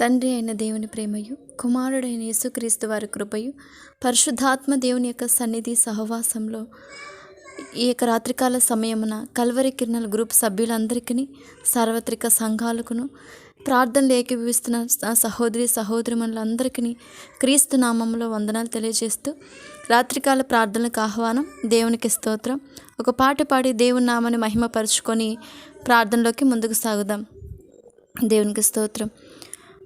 తండ్రి అయిన దేవుని ప్రేమయు కుమారుడైన యేసుక్రీస్తు వారి కృపయు పరిశుద్ధాత్మ దేవుని యొక్క సన్నిధి సహవాసంలో ఈ యొక్క రాత్రికాల సమయమున కల్వరి కిరణాల గ్రూప్ సభ్యులందరికీ సార్వత్రిక సంఘాలకును ప్రార్థనలు ఏకీభవిస్తున్న సహోదరి సహోదరుమణులందరికీ క్రీస్తు నామంలో వందనాలు తెలియజేస్తూ రాత్రికాల ప్రార్థనలకు ఆహ్వానం దేవునికి స్తోత్రం. ఒక పాట పాడి దేవుని నామాన్ని మహిమపరుచుకొని ప్రార్థనలోకి ముందుకు సాగుదాం. దేవునికి స్తోత్రం.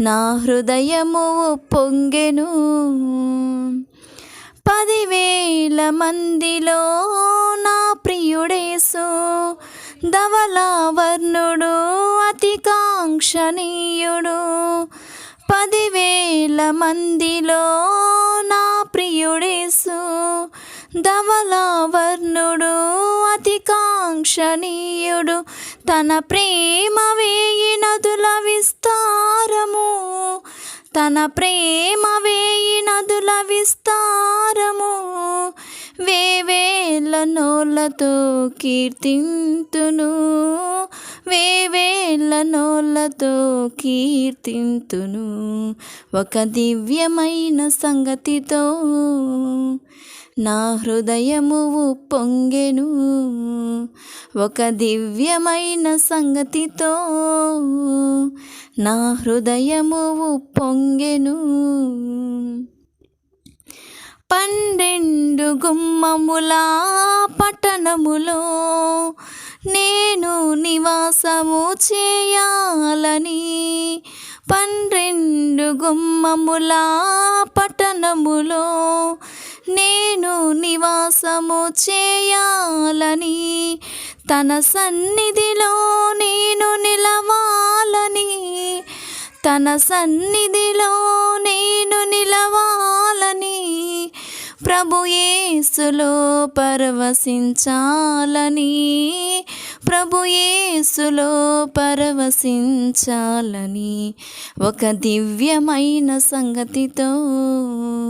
నా హృదయము పొంగెను. పదివేల మందిలో నా ప్రియుడేసు ధవలావర్ణుడు అతి కాంక్షణీయుడు పదివేల మందిలో నా ప్రియుడేసు ధవలావర్ణుడు అతి కాంక్షణీయుడు తన ప్రేమ వేయి నదుల విస్తారము. తన ప్రేమ వేయి నదుల విస్తారము. వేవేల నోళ్ళతో కీర్తింతును. వేవేల నోళ్ళతో కీర్తింతును. ఒక దివ్యమైన సంగతితో నా హృదయము పొంగెను ఒక దివ్యమైన సంగతితో నా హృదయము పొంగెను పన్నెండు గుమ్మముల పట్టణములో నేను నివాసము చేయాలని పన్నెండు గుమ్మముల పట్టణములో నేను నివాసము చేయాలని తన సన్నిధిలో నేను నిలవాలని తన సన్నిధిలో నేను నిలవాలని ప్రభుయేసులో పరవశించాలని ప్రభుయేసులో పరవశించాలని ఒక దివ్యమైన సంగతితో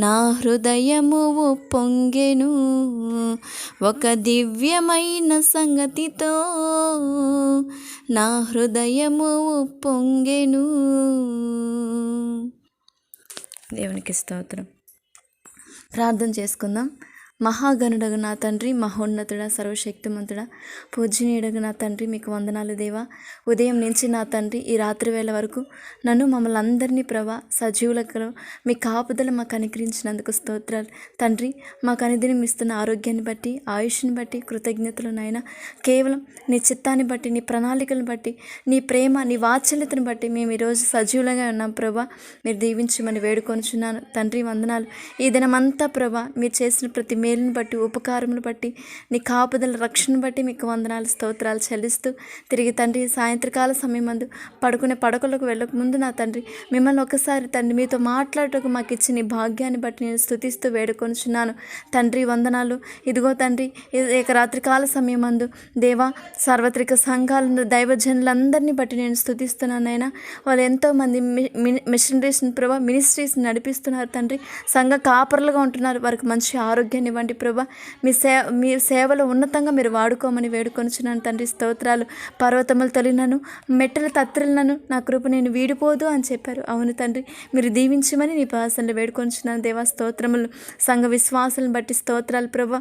నా హృదయము పొంగెను ఒక దివ్యమైన సంగతితో నా హృదయము పొంగెను దేవునికి స్తోత్రం. ప్రార్థన చేసుకుందాం. మహాగణుడగు నా తండ్రి మహోన్నతుడ సర్వశక్తిమంతుడ పూజనీయుడగు నా తండ్రి మీకు వందనాలు దేవా. ఉదయం నుంచి నా తండ్రి ఈ రాత్రి వేళ వరకు నన్ను మమ్మల్ని అందరినీ ప్రభా సజీవులకు మీ కాపుదల మాకు అనుగ్రహించినందుకు స్తోత్రాలు. తండ్రి మాకు అనుదినం ఇస్తున్న ఆరోగ్యాన్ని బట్టి ఆయుష్ని బట్టి కృతజ్ఞతలు నాయన. కేవలం నీ చిత్తాన్ని బట్టి నీ ప్రణాళికలను బట్టి నీ ప్రేమ నీ వాత్సల్యతను బట్టి మేము ఈరోజు సజీవులుగా ఉన్నాం ప్రభా. మీరు దీవించమని వేడుకొనుచున్నాను. తండ్రి వందనాలు. ఈ దినమంతా ప్రభా మీరు చేసిన ప్రతి మేలును బట్టి ఉపకారమును బట్టి నీ కాపుదల రక్షణ బట్టి మీకు వందనాలు స్తోత్రాలు చెల్లిస్తూ తిరిగి తండ్రి సాయంత్రకాల సమయం మందు పడుకునే పడకలకు వెళ్ళక ముందు నా తండ్రి మిమ్మల్ని ఒకసారి తండ్రి మీతో మాట్లాడటకు మాకు ఇచ్చిన భాగ్యాన్ని బట్టి నేను స్థుతిస్తూ వేడుకొనుచున్నాను. తండ్రి వందనాలు. ఇదిగో తండ్రి ఇది రాత్రికాల సమయం మందు దేవా సార్వత్రిక సంఘాలను దైవజనులందరినీ బట్టి నేను స్థుతిస్తున్నాను నాయన. వాళ్ళు ఎంతోమంది మిషనరీస్ ప్రభా మినిస్ట్రీస్ నడిపిస్తున్నారు తండ్రి. సంఘ కాపరులుగా ఉంటున్నారు. వారికి మంచి ఆరోగ్యాన్ని ఇవ్వండి ప్రభా. మీ సే మీ సేవలో ఉన్నతంగా మీరు వాడుకోమని వేడుకొనుచున్నాను తండ్రి. స్తోత్రాలు పర్వతములు తొలినను మెట్టల తత్రులను నా కృప నేను వీడిపోదు అని చెప్పారు. అవును తండ్రి మీరు దీవించమని నీ పాసనలు వేడుకొనుచున్నాను దేవా. స్తోత్రములు సంఘ విశ్వాసాలను బట్టి స్తోత్రాలు ప్రభా.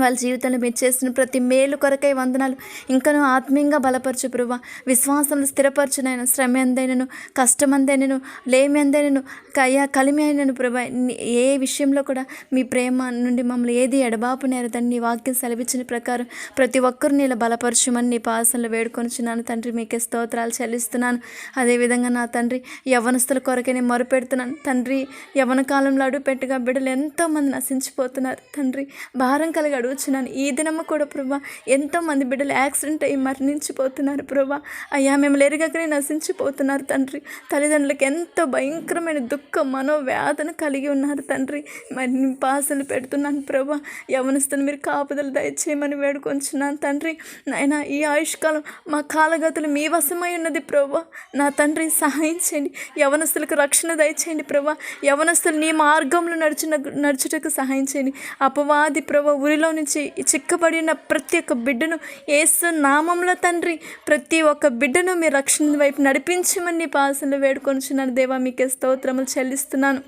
వాళ్ళ జీవితంలో మీరు చేసిన ప్రతి మేలు కొరకై వందనాలు. ఇంకను ఆత్మీయంగా బలపరచు ప్రభా విశ్వాసంలో స్థిరపరచునైనా శ్రమ ఎందైనను కష్టం అందైనను లేమి ఎందైనను కయ్యా కలిమి అయినను ప్రభా ఏ విషయంలో కూడా మీ ప్రేమ నుండి మమ్మల్ని ఏది ఎడబాపు నేరదని నీ వాక్యం సెలవిచ్చిన ప్రకారం ప్రతి ఒక్కరు నీళ్ళ బలపరచుమని నీ పాసనలు వేడుకొనిచున్నాను. తండ్రి మీకే స్తోత్రాలు చెల్లిస్తున్నాను. అదేవిధంగా నా తండ్రి యవనస్తుల కొరకే నేను మొరుపెడుతున్నాను. తండ్రి యవన కాలంలో అడుగుపెట్టగా బిడ్డలు ఎంతోమంది నశించిపోతున్నారు. తండ్రి భారం కలిగాడు అడుగుచున్నాను. ఈ దినము కూడా ప్రభా ఎంతోమంది బిడ్డలు యాక్సిడెంట్ అయ్యి మరణించిపోతున్నారు ప్రభా. అయ్యా మేము ఎరగకనే నశించిపోతున్నారు తండ్రి. తల్లిదండ్రులకు ఎంతో భయంకరమైన దుఃఖ మనోవేదన కలిగి ఉన్నారు తండ్రి. మరి పాసలు పెడుతున్నాను ప్రభా. యవనస్తులు మీరు కాపుదలు దయచేయమని వేడుకొంచున్నాను తండ్రి. నాయన ఈ ఆయుష్కాలం మా కాలగతులు మీ వశమై ఉన్నది ప్రభా. నా తండ్రి సహాయం చేయండి. యవనస్తులకు రక్షణ దయచేయండి ప్రభా. యవనస్తులు నీ మార్గంలో నడుచున నడుచుటకు సహాయం చేయండి. అపవాది ప్రభా ఊరిలో నుంచి చిక్కబడి ఉన్న ప్రతి ఒక్క బిడ్డను ఏసు నామంలో తండ్రి ప్రతి ఒక్క బిడ్డను మీ రక్షణ వైపు నడిపించమని నీ పాసలు వేడుకొనిచున్నాను. దేవా మీకే స్తోత్రములు చెల్లిస్తున్నాను.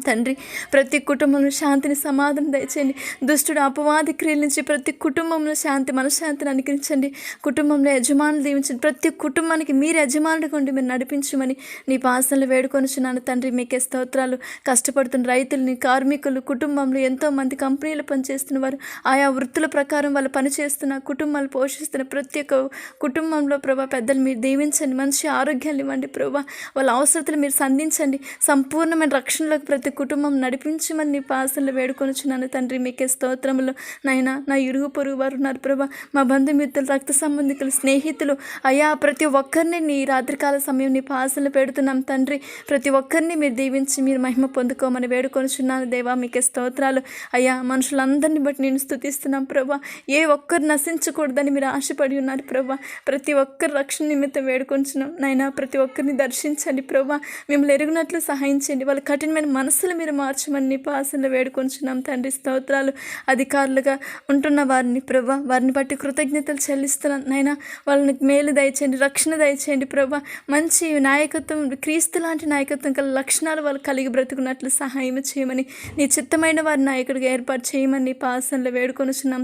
తండ్రి ప్రతి కుటుంబంలో శాంతిని సమాధానం దయచేయండి. దుష్టుడు అపవాది క్రియల నుంచి ప్రతి కుటుంబంలో శాంతి మనశ్శాంతిని అనుకరించండి కుటుంబంలో యజమానులు దీవించండి. ప్రతి కుటుంబానికి మీరు యజమానుడిగా ఉండి మీరు నడిపించమని నీ పాసనలు వేడుకొనిచున్నాను. తండ్రి మీకే స్తోత్రాలు. కష్టపడుతున్న రైతుల్ని కార్మికులు కుటుంబంలో ఎంతోమంది కంపెనీలు పనిచేస్తున్న వారు ఆయా వృత్తుల ప్రకారం వాళ్ళు పనిచేస్తున్న కుటుంబాలు పోషిస్తున్న ప్రతి ఒక్క కుటుంబంలో ప్రభా పెద్దలు మీరు దీవించండి. మంచి ఆరోగ్యాలు ఇవ్వండి ప్రభా. వాళ్ళ అవసరతలు మీరు సంధించండి. సంపూర్ణమైన రక్షణలోకి ప్రతి కుటుంబం నడిపించమని నీ పాసలు వేడుకొనిచున్నాను. తండ్రి మీకే స్తోత్రములు. నాయన నా ఇరుగు పొరుగు వారు ఉన్నారు ప్రభా. మా బంధుమిత్రులు రక్త సంబంధికులు స్నేహితులు. అయ్యా ప్రతి ఒక్కరిని నీ రాత్రికాల సమయం నీ పాసలు పెడుతున్నాం తండ్రి. ప్రతి ఒక్కరిని మీరు దీవించి మీరు మహిమ పొందుకోమని వేడుకొనుచున్నాను. దేవా మీకే స్తోత్రాలు. అయ్యా మనుషులందరినీ బట్టి నేను స్థుతిస్తున్నాం ప్రభా. ఏ ఒక్కరు నశించకూడదని మీరు ఆశపడి ఉన్నారు ప్రభా. ప్రతి ఒక్కరు రక్షణ నిమిత్తం వేడుకొంచున్నాం. నాయన ప్రతి ఒక్కరిని దర్శించండి ప్రభా. మిమ్మల్ని ఎరుగునట్లు సహాయం చేయండి. వాళ్ళ కఠినమైన మనసులు మీరు మార్చమని పాసన వేడుకొంచున్నాం తండ్రి స్తోత్రాలు. అధికారులుగా ఉంటున్న వారిని ప్రభా వారిని బట్టి కృతజ్ఞతలు చెల్లిస్తున్నాను నైనా వాళ్ళని మేలు దయచేయండి రక్షణ దయచేయండి ప్రభా. మంచి నాయకత్వం క్రీస్తు లాంటి నాయకత్వం గల లక్షణాలు వాళ్ళు కలిగి బ్రతుకున్నట్లు సహాయం చేయమని నీ చిత్తమైన వారి నాయకుడిగా ఏర్పాటు చేయమని నీ పాసనలు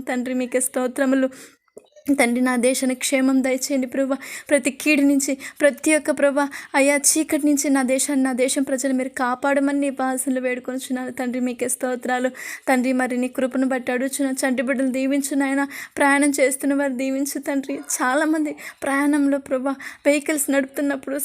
తండ్రి. మీకే స్తోత్రములు. తండ్రి నా దేశానికి క్షేమం దయచేయండి ప్రభా. ప్రతి కీడి నుంచి ప్రతి ఒక్క ప్రభా అయా చీకటి నుంచి నా దేశాన్ని నా దేశం ప్రజలు మీరు కాపాడమని నీ భాషలు వేడుకొనిచున్నాను తండ్రి మీకే స్తోత్రాలు. తండ్రి మరి నీ కృపను బట్టి అడుగుచున్న చంటి బిడ్డలు దీవించు నాయన. ప్రయాణం చేస్తున్న వారు దీవించు తండ్రి. చాలామంది ప్రయాణంలో ప్రభా వెహికల్స్ నడుపుతున్నప్పుడు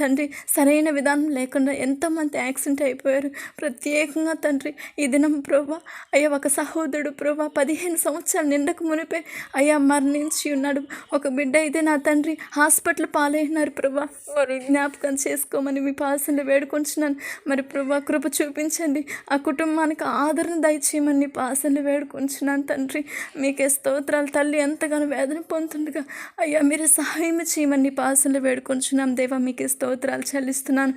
తండ్రి సరైన విధానం లేకుండా ఎంతోమంది యాక్సిడెంట్ అయిపోయారు. ప్రత్యేకంగా తండ్రి ఈ దినం ప్రభా అయ్యా ఒక సహోదరుడు ప్రభా పదిహేను సంవత్సరాలు నిండకు మునిపే అయ్యా మరణించి ఉన్నాడు. ఒక బిడ్డ అయితే నా తండ్రి హాస్పిటల్ పాలైనారు ప్రభా. వారు జ్ఞాపకం చేసుకోమని మీ పాసనలు వేడుకుంటున్నాను మరి ప్రభా కృప చూపించండి. ఆ కుటుంబానికి ఆదరణ దయచేయమని నీ పాసంలో తండ్రి. మీకే స్తోత్రాలు తల్లి ఎంతగానో వేదన పొందుతుండగా అయ్యా మీరు సహాయం చేయమని నీ పాసంలో దేవా మీకే స్తోత్రాలు చెల్లిస్తున్నాను.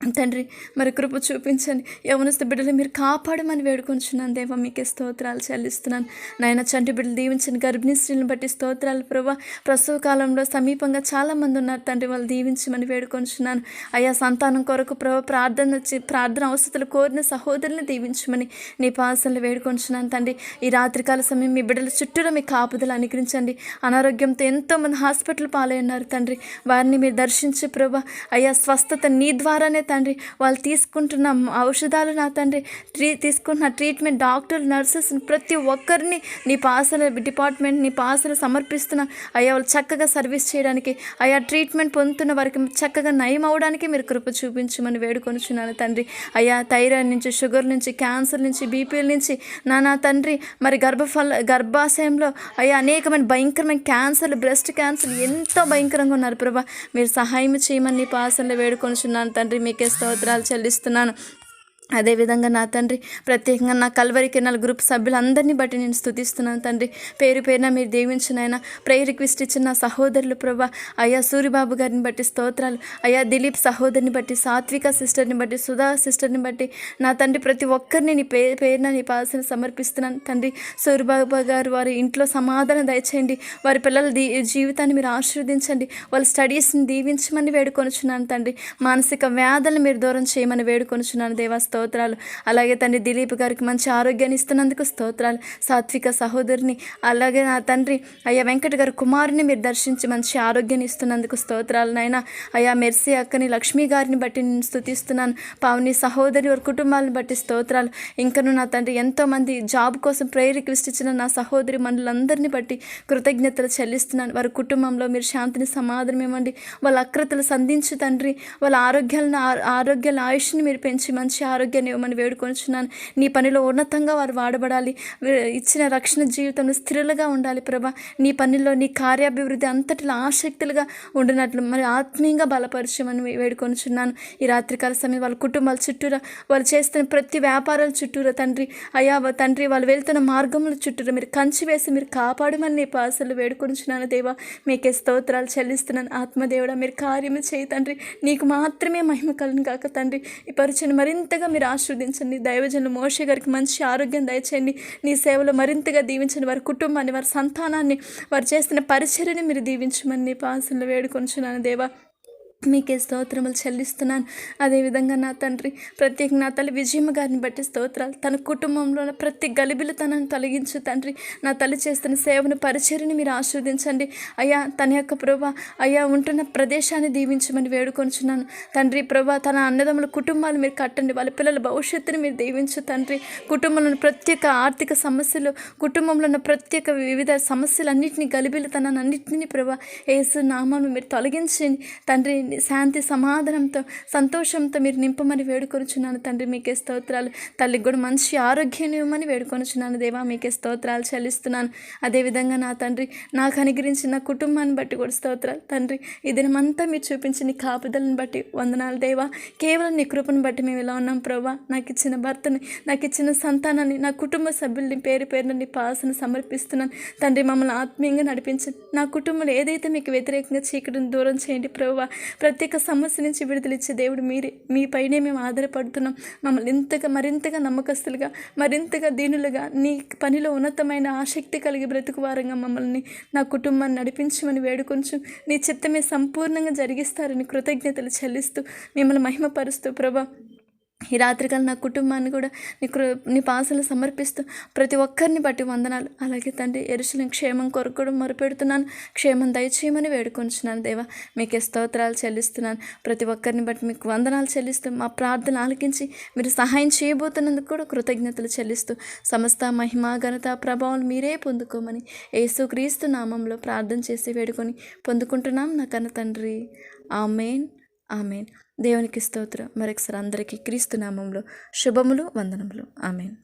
తండ్రి మరి కృప చూపించండి. యవనస్థ బిడ్డలు మీరు కాపాడమని వేడుకొంచున్నాను. దేవా మీకే స్తోత్రాలు చెల్లిస్తున్నాను. నాయన చంటి బిడ్డలు దీవించిన గర్భిణీ స్త్రీలను బట్టి స్తోత్రాలు ప్రభా. ప్రసవ కాలంలో సమీపంగా చాలామంది ఉన్నారు తండ్రి వాళ్ళు దీవించమని వేడుకొంచున్నాను. అయ్యా సంతానం కొరకు ప్రభ ప్రార్థన ప్రార్థన అవసరాలు కోరిన సహోదరుని దీవించమని నీ పాసనలు వేడుకొంచున్నాను తండ్రి. ఈ రాత్రికాల సమయం మీ బిడ్డల చుట్టూరా మీ కాపుదలు అనుగ్రహించండి. అనారోగ్యంతో ఎంతోమంది హాస్పిటల్ పాలై ఉన్నారు తండ్రి. వారిని మీరు దర్శించి ప్రభా. అయ్యా స్వస్థత నీ ద్వారానే తండ్రి వాళ్ళు తీసుకుంటున్న ఔషధాలు నా తండ్రి ట్రీ తీసుకుంటున్న ట్రీట్మెంట్ డాక్టర్లు నర్సెస్ ప్రతి ఒక్కరిని నీ పాసల డిపార్ట్మెంట్ నీ పాసలు సమర్పిస్తున్న అయ్యా వాళ్ళు చక్కగా సర్వీస్ చేయడానికి అయ్యా ట్రీట్మెంట్ పొందుతున్న వారికి చక్కగా నయం అవడానికి మీరు కృప చూపించమని వేడుకొనిచున్నాను తండ్రి. అయ్యా థైరాయిడ్ నుంచి షుగర్ నుంచి క్యాన్సర్ నుంచి బీపీల నుంచి నానా తండ్రి మరి గర్భఫల గర్భాశయంలో అయ్యా అనేకమైన భయంకరమైన క్యాన్సర్లు బ్రెస్ట్ క్యాన్సర్ ఎంతో భయంకరంగా ఉన్నారు ప్రభా. మీరు సహాయం చేయమని నీ పాసనలో వేడుకొనిచున్నాను తండ్రి. నీకే స్తోత్రాలు చెల్లిస్తున్నాను. అదేవిధంగా నా తండ్రి ప్రత్యేకంగా నా కల్వరి కిరణాల గ్రూప్ సభ్యులందరినీ బట్టి నేను స్థుతిస్తున్నాను తండ్రి. పేరు పేరున మీరు దీవించినైనా ప్రేయర్ రిక్వెస్ట్ ఇచ్చిన నా సహోదరులు ప్రభా అయ్యా సూర్యబాబు గారిని బట్టి స్తోత్రాలు. అయ్యా దిలీప్ సహోదరిని బట్టి సాత్విక సిస్టర్ని బట్టి సుధా సిస్టర్ని బట్టి నా తండ్రి ప్రతి ఒక్కరిని నీ పే పేరున నీ పాసన సమర్పిస్తున్నాను తండ్రి. సూర్యబాబు గారు వారి ఇంట్లో సమాధానం దయచేయండి. వారి పిల్లల దీ జీవితాన్ని మీరు ఆశీర్వదించండి. వాళ్ళ స్టడీస్ని దీవించమని వేడుకొనుచున్నాను తండ్రి. మానసిక వ్యాధులను మీరు దూరం చేయమని వేడుకొనుచున్నాను దేవా స్తోత్రాలు. అలాగే తండ్రి దిలీప్ గారికి మంచి ఆరోగ్యాన్ని ఇస్తున్నందుకు స్తోత్రాలు. సాత్విక సహోదరిని అలాగే నా తండ్రి అయ్యా వెంకట గారు కుమారుని మీరు దర్శించి మంచి ఆరోగ్యాన్ని ఇస్తున్నందుకు స్తోత్రాలు. నాయన అయ్యా మెర్సీ అక్కని లక్ష్మి గారిని బట్టి నేను స్థుతిస్తున్నాను పావుని సహోదరి వారి కుటుంబాలను బట్టి స్తోత్రాలు. ఇంకను నా తండ్రి ఎంతోమంది జాబ్ కోసం ప్రేయర్ రిక్వెస్ట్ ఇచ్చిన నా సహోదరి మనులందరినీ బట్టి కృతజ్ఞతలు చెల్లిస్తున్నాను. వారి కుటుంబంలో మీరు శాంతిని సమాధానం ఇవ్వండి. వాళ్ళ అక్రతలు సంధించు తండ్రి. వాళ్ళ ఆరోగ్యాలను ఆ- ఆరోగ్యాల ఆయుష్ని మీరు పెంచి మంచి ఆరోగ్యాన్ని ఇవ్వమని వేడుకొనిచున్నాను. నీ పనిలో ఉన్నతంగా వారు వాడబడాలి. ఇచ్చిన రక్షణ జీవితంలో స్థిరులుగా ఉండాలి ప్రభా. నీ పనిలో నీ కార్యాభివృద్ధి అంతటిలో ఆసక్తులుగా ఉండినట్లు మరి ఆత్మీయంగా బలపరచమని వేడుకొనిచున్నాను. ఈ రాత్రికాల సమయం వాళ్ళ కుటుంబాల చుట్టూరా వాళ్ళు చేస్తున్న ప్రతి వ్యాపారాల చుట్టూరా తండ్రి. అయ్యా తండ్రి వాళ్ళు వెళ్తున్న మార్గముల చుట్టూరా మీరు కంచి వేసి మీరు కాపాడమని నీ పాసలు వేడుకొనిచున్నాను దేవా. మీకే స్తోత్రాలు చెల్లిస్తున్నాను. ఆత్మదేవుడా మీరు కార్యము చేయి తండ్రి. నీకు మాత్రమే మహిమ కలను కాక తండ్రి. ఈ పరిచయం మరింతగా మీరు ఆశీర్వదించండి. దైవజనులు మోషే గారికి మంచి ఆరోగ్యం దయచేయండి. నీ సేవలో మరింతగా దీవించండి. వారి కుటుంబాన్ని వారి సంతానాన్ని వారు చేస్తున్న పరిచర్యని మీరు దీవించమని నీ పాసంలో వేడుకొంచున్నాను దేవా. మీకే స్తోత్రములు చెల్లిస్తున్నాను. అదేవిధంగా నా తండ్రి ప్రత్యేక నా తల్లి విజయమ్మ గారిని బట్టి స్తోత్రాలు. తన కుటుంబంలో ఉన్న గలిబిలు తనను తొలగించు తండ్రి. నా తల్లి చేస్తున్న సేవను పరిచర్ని మీరు ఆస్వాదించండి. అయ్యా తన యొక్క ప్రభా అయ్యా ఉంటున్న ప్రదేశాన్ని దీవించమని వేడుకొంచున్నాను తండ్రి ప్రభా తన అన్నదమ్ముల కుటుంబాలు మీరు కట్టండి. వాళ్ళ పిల్లల భవిష్యత్తుని మీరు దీవించు తండ్రి. కుటుంబంలో ప్రత్యేక ఆర్థిక సమస్యలు కుటుంబంలో ఉన్న ప్రత్యేక వివిధ సమస్యలన్నింటినీ గలిబిలు అన్నింటినీ ప్రభా ఏసు నామాను మీరు తొలగించి తండ్రి శాంతి సమాధానంతో సంతోషంతో మీరు నింపమని వేడుకొనుచున్నాను. తండ్రి మీకే స్తోత్రాలు. తల్లికి కూడా మంచి ఆరోగ్యాన్ని ఇవ్వమని వేడుకొనుచున్నాను. దేవా మీకే స్తోత్రాలు చెల్లిస్తున్నాను. అదేవిధంగా నా తండ్రి నాకు అనుగ్రహించిన నా కుటుంబాన్ని బట్టి కూడా స్తోత్రాలు. తండ్రి ఈ దినమంతా మీరు చూపించిన కాపుదలను బట్టి వందనాలు. దేవా కేవలం నీ కృపను బట్టి మేము ఇలా ఉన్నాం. ప్రభా నాకు ఇచ్చిన భర్తని నాకు ఇచ్చిన సంతానాన్ని నా కుటుంబ సభ్యుల్ని పేరు పేరున నీ పాసను సమర్పిస్తున్నాను. తండ్రి మమ్మల్ని ఆత్మీయంగా నడిపించండి. నా కుటుంబంలో ఏదైతే మీకు వ్యతిరేకంగా చీకటిని దూరం చేయండి ప్రత్యేక సమస్య నుంచి విడుదలిచ్చే దేవుడు మీరే. మీ పైనే మేము ఆధారపడుతున్నాం. మమ్మల్ని ఇంతగా మరింతగా నమ్మకస్తులుగా మరింతగా దీనులుగా నీ పనిలో ఉన్నతమైన ఆసక్తి కలిగి బ్రతుకు వారంగా మమ్మల్ని నా కుటుంబాన్ని నడిపించమని వేడుకొంచు. నీ చిత్తమే సంపూర్ణంగా జరిగిస్తారని కృతజ్ఞతలు చెల్లిస్తూ మిమ్మల్ని మహిమపరుస్తూ ప్రభా ఈ రాత్రికాల నా కుటుంబాన్ని కూడా నీ కృ నీ పాసలు సమర్పిస్తూ ప్రతి ఒక్కరిని బట్టి వందనాలు. అలాగే తండ్రి ఎరుసలం క్షేమం కొరకు కూడా మొరపెడుతున్నాను. క్షేమం దయచేయమని వేడుకొంచున్నాను దేవా. మీకే స్తోత్రాలు చెల్లిస్తున్నాను. ప్రతి ఒక్కరిని బట్టి మీకు వందనాలు చెల్లిస్తూ మా ప్రార్థన ఆలకించి మీరు సహాయం చేయబోతున్నందుకు కూడా కృతజ్ఞతలు చెల్లిస్తూ సమస్త మహిమ ఘనత ప్రభావం మీరే పొందుకోమని యేసుక్రీస్తు నామంలో ప్రార్థన చేసి వేడుకొని పొందుకుంటున్నాం నా కన్న తండ్రి. ఆమెన్. ఆమెన్. దేవునికి స్తోత్రం. మరొకసారి అందరికీ క్రీస్తు నామంలో శుభములు వందనములు. ఆమెన్.